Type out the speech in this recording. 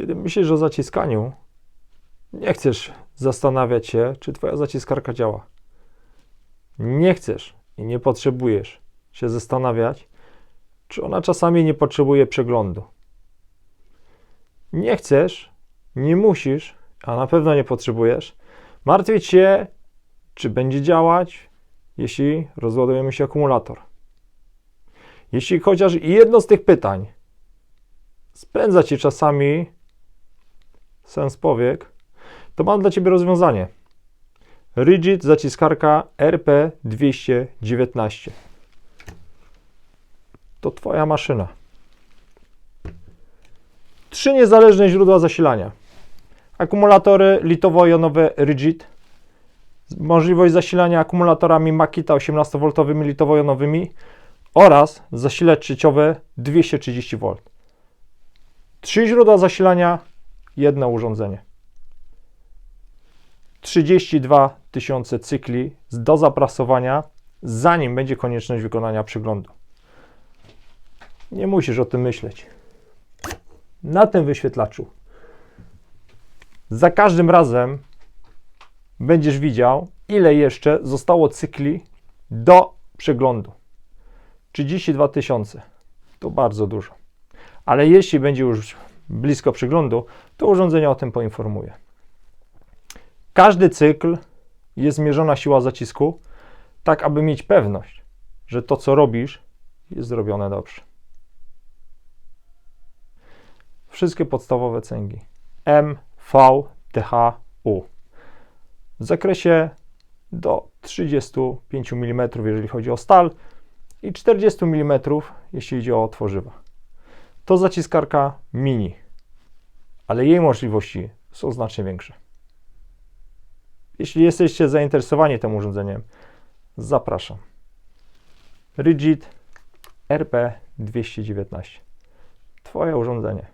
Kiedy myślisz o zaciskaniu, nie chcesz zastanawiać się, czy Twoja zaciskarka działa. Nie chcesz i nie potrzebujesz się zastanawiać, czy ona czasami nie potrzebuje przeglądu. Nie chcesz, nie musisz, a na pewno nie potrzebujesz martwić się, czy będzie działać, jeśli rozładujemy się akumulator. Jeśli chociaż jedno z tych pytań spędza ci czasami sens powiek, to mam dla ciebie rozwiązanie. Rigid zaciskarka RP219. To twoja maszyna. Trzy niezależne źródła zasilania. Akumulatory litowo-jonowe Rigid. Możliwość zasilania akumulatorami Makita 18V litowo-jonowymi oraz zasilacz trzeciowy 230 V. Trzy źródła zasilania, jedno urządzenie. 32 tysiące cykli do zaprasowania, zanim będzie konieczność wykonania przeglądu. Nie musisz o tym myśleć. Na tym wyświetlaczu za każdym razem będziesz widział, ile jeszcze zostało cykli do przeglądu. 32 tysiące to bardzo dużo. Ale jeśli będzie już blisko przeglądu, to urządzenie o tym poinformuje. Każdy cykl jest zmierzona siła zacisku, tak aby mieć pewność, że to, co robisz, jest zrobione dobrze. Wszystkie podstawowe cęgi M, V, TH, U. W zakresie do 35 mm, jeżeli chodzi o stal, i 40 mm, jeśli idzie o tworzywa. To zaciskarka mini, ale jej możliwości są znacznie większe. Jeśli jesteście zainteresowani tym urządzeniem, zapraszam. Rigid RP219. Twoje urządzenie.